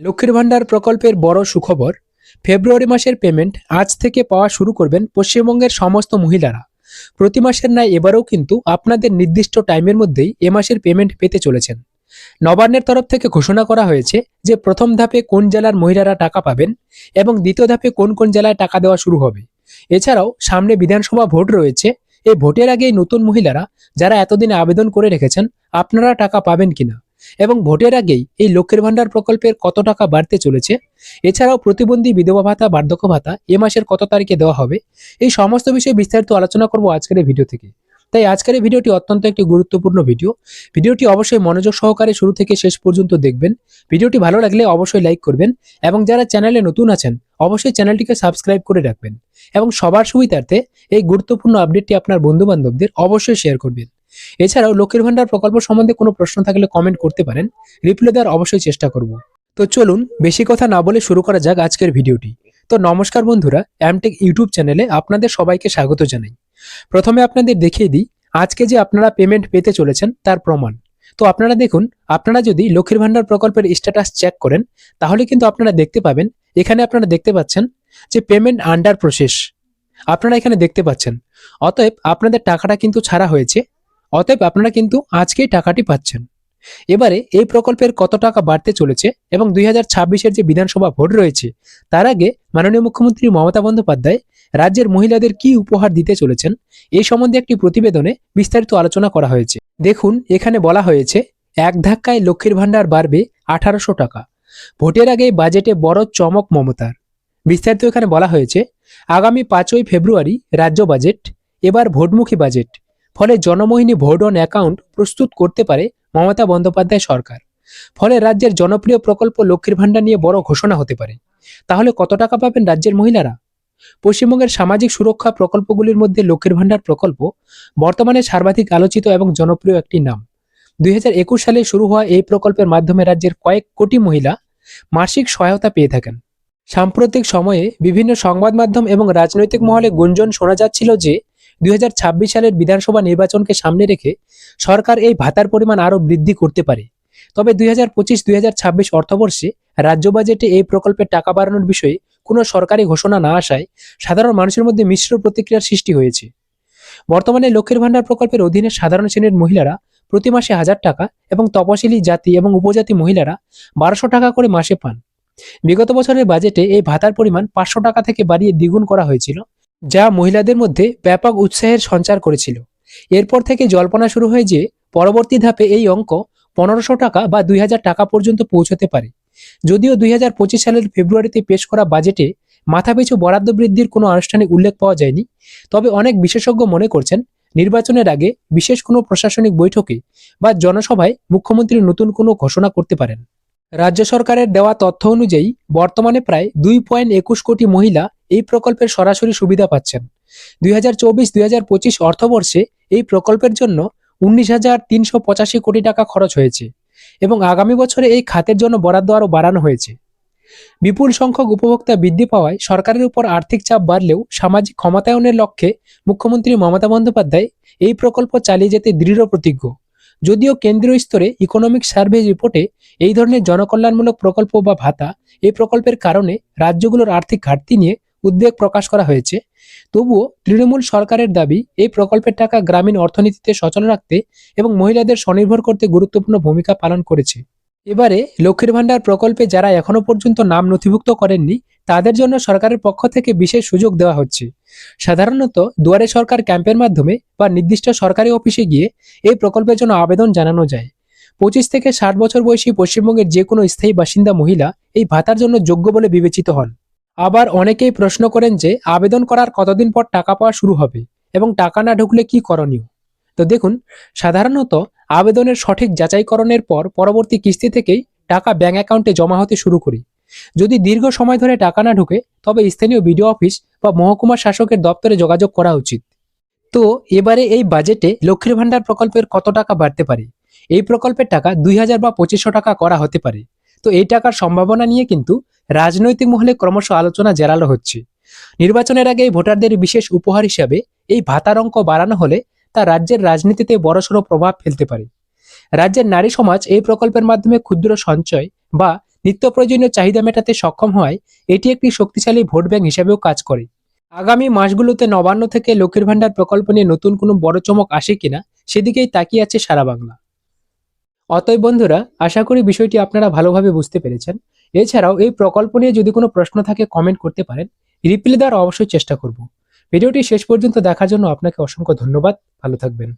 লক্ষ্মীর ভাণ্ডার প্রকল্পের বড় সুখবর, ফেব্রুয়ারি মাসের পেমেন্ট আজ থেকে পাওয়া শুরু করবেন পশ্চিমবঙ্গের সমস্ত মহিলারা। প্রতি মাসের ন্যায় এবারেও কিন্তু আপনাদের নির্দিষ্ট টাইমের মধ্যেই এ মাসের পেমেন্ট পেতে চলেছেন। নবান্নের তরফ থেকে ঘোষণা করা হয়েছে যে প্রথম ধাপে কোন জেলার মহিলারা টাকা পাবেন এবং দ্বিতীয় ধাপে কোন কোন জেলায় টাকা দেওয়া শুরু হবে। এছাড়াও সামনে বিধানসভা ভোট রয়েছে, এই ভোটের আগেই নতুন মহিলারা যারা এতদিনে আবেদন করে রেখেছেন, আপনারা টাকা পাবেন কিনা? এবং ভোটের আগেই এই লক্ষ্মীর ভাণ্ডার প্রকল্পের কত টাকা বাড়তে চলেছে? এছাড়াও প্রতিবন্ধী বিধবা ভাতা, বার্ধক্য ভাতা, এ মাসের কত তারিখে দেওয়া হবে? এই সমস্ত বিষয়ে বিস্তারিত আলোচনা করব আজকের এই ভিডিও থেকে। তাই আজকের এই ভিডিওটি অত্যন্ত একটি গুরুত্বপূর্ণ ভিডিও। ভিডিওটি অবশ্যই মনোযোগ সহকারে শুরু থেকে শেষ পর্যন্ত দেখবেন। ভিডিওটি ভালো লাগলে অবশ্যই লাইক করবেন এবং যারা চ্যানেলে নতুন আছেন, অবশ্যই চ্যানেলটিকে সাবস্ক্রাইব করে রাখবেন এবং সবার সুবিধার্থে এই গুরুত্বপূর্ণ আপডেটটি আপনার বন্ধু বান্ধবদের অবশ্যই শেয়ার করবেন। এছাড়াও লক্ষ্মীর ভান্ডার প্রকল্প সম্বন্ধে কোনো প্রশ্ন থাকলে কমেন্ট করতে পারেন। রিপ্লাই দেওয়ার অবশ্যই চেষ্টা করব। তো চলুন, বেশি কথা না বলে শুরু করা যাক আজকের ভিডিওটি। তো নমস্কার বন্ধুরা অ্যামটেক ইউটিউব চ্যানেলে আপনাদের সবাইকে স্বাগত জানাই। প্রথমে আপনাদের দেখিয়ে দিই, আজকে যে আপনারা পেমেন্ট পেতে চলেছেন তার প্রমাণ। তো আপনারা দেখুন, আপনারা যদি লক্ষ্মীর ভান্ডার প্রকল্পের স্ট্যাটাস চেক করেন, তাহলে কিন্তু আপনারা দেখতে পাবেন, এখানে আপনারা দেখতে পাচ্ছেন যে পেমেন্ট আন্ডার প্রসেস আপনারা এখানে দেখতে পাচ্ছেন। অতএব আপনাদের টাকাটা কিন্তু ছাড়া হয়েছে অতএব আপনারা কিন্তু আজকেই টাকাটি পাচ্ছেন। এবারে এই প্রকল্পের কত টাকা বাড়তে চলেছে এবং দুই হাজার যে বিধানসভা ভোট রয়েছে, তার আগে মাননীয় মুখ্যমন্ত্রী মমতা বন্দ্যোপাধ্যায় রাজ্যের মহিলাদের কি উপহার দিতে চলেছেন এই সম্বন্ধে একটি প্রতিবেদনে বিস্তারিত আলোচনা করা হয়েছে। দেখুন, এখানে বলা হয়েছে, এক ধাক্কায় লক্ষ্মীর ভাণ্ডার বাড়বে আঠারোশো টাকা। ভোটের আগে বাজেটে বড় চমক মমতার। বিস্তারিত এখানে বলা হয়েছে, আগামী পাঁচই ফেব্রুয়ারি রাজ্য বাজেট, এবার ভোটমুখী বাজেট। ফলে জনমোহিনী ভোট অন অ্যাকাউন্ট প্রস্তুত করতে পারে মমতা বন্দ্যোপাধ্যায় সরকার। ফলে রাজ্যের জনপ্রিয় প্রকল্প লক্ষ্মীর ভাণ্ডার নিয়ে বড় ঘোষণা হতে পারে। তাহলে কত টাকা পাবেন রাজ্যের মহিলারা? পশ্চিমবঙ্গের সামাজিক সুরক্ষা প্রকল্পগুলির মধ্যে লক্ষ্মীর ভাণ্ডার প্রকল্প বর্তমানে সর্বাধিক আলোচিত এবং জনপ্রিয় একটি নাম। দুই হাজার একুশ সালে শুরু হওয়া এই প্রকল্পের মাধ্যমে রাজ্যের কয়েক কোটি মহিলা মাসিক সহায়তা পেয়ে থাকেন। সাম্প্রতিক সময়ে বিভিন্ন সংবাদ মাধ্যম এবং রাজনৈতিক মহলে গুঞ্জন শোনা যাচ্ছিল যে দুই হাজার ছাব্বিশ সালের বিধানসভা নির্বাচনকে সামনে রেখে সরকার এই ভাতার পরিমাণ আরও বৃদ্ধি করতে পারে। তবে দুই হাজার পঁচিশ দুই অর্থবর্ষে রাজ্য বাজেটে এই প্রকল্পের টাকা বাড়ানোর বিষয়ে কোনো সরকারি ঘোষণা না আসায় সাধারণ মানুষের মধ্যে মিশ্র প্রতিক্রিয়ার সৃষ্টি হয়েছে। বর্তমানে লক্ষ্মীর ভাণ্ডার প্রকল্পের অধীনে সাধারণ শ্রেণির মহিলারা প্রতি মাসে হাজার টাকা এবং তপশিলি জাতি এবং উপজাতি মহিলারা বারোশো টাকা করে মাসে পান। বিগত বছরের বাজেটে এই ভাতার পরিমাণ পাঁচশো টাকা থেকে বাড়িয়ে দ্বিগুণ করা হয়েছিল। যা মহিলাদের মধ্যে ব্যাপক উৎসাহের সঞ্চার করেছিল। এরপর থেকে জল্পনা শুরু হয় যে, পরবর্তী ধাপে এই অঙ্ক পনেরোশো টাকা বা দুই হাজার টাকা পর্যন্ত পৌঁছতে পারে। যদিও দুই হাজার পঁচিশ সালের ফেব্রুয়ারিতে পেশ করা বাজেটে মাথাপিছু বরাদ্দ বৃদ্ধির কোনো আনুষ্ঠানিক উল্লেখ পাওয়া যায়নি, তবে অনেক বিশেষজ্ঞ মনে করছেন, নির্বাচনের আগে বিশেষ কোনো প্রশাসনিক বৈঠকে বা জনসভায় মুখ্যমন্ত্রী নতুন কোনো ঘোষণা করতে পারেন। রাজ্য সরকারের দেওয়া তথ্য অনুযায়ী, বর্তমানে প্রায় দুই পয়েন্ট একুশ কোটি মহিলা এই প্রকল্পের সরাসরি সুবিধা পাচ্ছেন। দুই হাজার চব্বিশ, দুই হাজার পঁচিশ অর্থবর্ষে এই প্রকল্পের জন্য উনিশ হাজার তিনশো পঁচাশি কোটি টাকা খরচ হয়েছে এবং আগামী বছরে এই খাতের জন্য বরাদ্দ আরও বাড়ানো হয়েছে। বিপুল সংখ্যক উপভোক্তা বৃদ্ধি পাওয়ায় সরকারের উপর আর্থিক চাপ বাড়লেও সামাজিক ক্ষমতায়নের লক্ষ্যে মুখ্যমন্ত্রী মমতা বন্দ্যোপাধ্যায় এই প্রকল্প চালিয়ে যেতে দৃঢ় প্রতিজ্ঞ। যদিও কেন্দ্রীয় স্তরে ইকোনমিক সার্ভে রিপোর্টে এই ধরনের জনকল্যাণমূলক প্রকল্প বা ভাতা এই প্রকল্পের কারণে রাজ্যগুলোর আর্থিক ঘাটতি নিয়ে উদ্বেগ প্রকাশ করা হয়েছে। তবুও তৃণমূল সরকারের দাবি, এই প্রকল্পের টাকা গ্রামীণ অর্থনীতিতে সচল রাখতে এবং মহিলাদের স্বনির্ভর করতে গুরুত্বপূর্ণ ভূমিকা পালন করেছে। এবারে লক্ষ্মীর ভাণ্ডার প্রকল্পে যারা এখনও পর্যন্ত নাম নথিভুক্ত করেননি, তাদের জন্য সরকারের পক্ষ থেকে বিশেষ সুযোগ দেওয়া হচ্ছে। সাধারণত দুয়ারে সরকার ক্যাম্পের মাধ্যমে বা নির্দিষ্ট সরকারি অফিসে গিয়ে এই প্রকল্পের জন্য আবেদন জানানো যায়। পঁচিশ থেকে ষাট বছর বয়সী পশ্চিমবঙ্গের যে কোনো স্থায়ী বাসিন্দা মহিলা এই ভাতার জন্য যোগ্য বলে বিবেচিত হন। আবার অনেকেই প্রশ্ন করেন যে আবেদন করার কতদিন পর টাকা পাওয়া শুরু হবে এবং টাকা না ঢুকলে কি করণীয়? তো দেখুন, সাধারণত আবেদনের সঠিক যাচাইকরণের পর পরবর্তী কিস্তি থেকেই টাকা ব্যাঙ্ক অ্যাকাউন্টে জমা হতে শুরু করি। যদি দীর্ঘ সময় ধরে টাকা না ঢুকে, তবে স্থানীয় বিডিও অফিস বা মহকুমা শাসকের দপ্তরে যোগাযোগ করা উচিত। তো এবারে এই বাজেটে লক্ষ্মীর ভাণ্ডার প্রকল্পের কত টাকা বাড়তে পারে? এই প্রকল্পের টাকা দুই হাজার বা পঁচিশশো টাকা করা হতে পারে। তো এই টাকার সম্ভাবনা নিয়ে কিন্তু রাজনৈতিক মহলে ক্রমশ আলোচনা জেরালো হচ্ছে। নির্বাচনের আগে ভোটারদের বিশেষ উপহার হিসাবে এই ভাতার অঙ্ক বাড়ানো হলে তা রাজ্যের রাজনীতিতে বড়সড় প্রভাব ফেলতে পারে। রাজ্যের নারী সমাজ এই প্রকল্পের মাধ্যমে ক্ষুদ্র সঞ্চয় বা নিত্য প্রয়োজনীয় চাহিদা মেটাতে সক্ষম হওয়ায় এটি একটি শক্তিশালী ভোট ব্যাংক হিসাবেও কাজ করে। আগামী মাসগুলোতে নবান্ন থেকে লক্ষ্মীর ভান্ডার প্রকল্প নিয়ে নতুন কোনো বড় চমক আসে কিনা সেদিকেই তাকিয়ে আছে সারা বাংলা। অতএব বন্ধুরা, আশা করি বিষয়টি আপনারা ভালোভাবে বুঝতে পেরেছেন। এছাড়াও এই প্রকল্প নিয়ে যদি কোনো প্রশ্ন থাকে কমেন্ট করতে পারেন। রিপ্লাই দেওয়ার অবশ্যই চেষ্টা করব। ভিডিওটি শেষ পর্যন্ত দেখার জন্য আপনাকে অসংখ্য ধন্যবাদ। ভালো থাকবেন।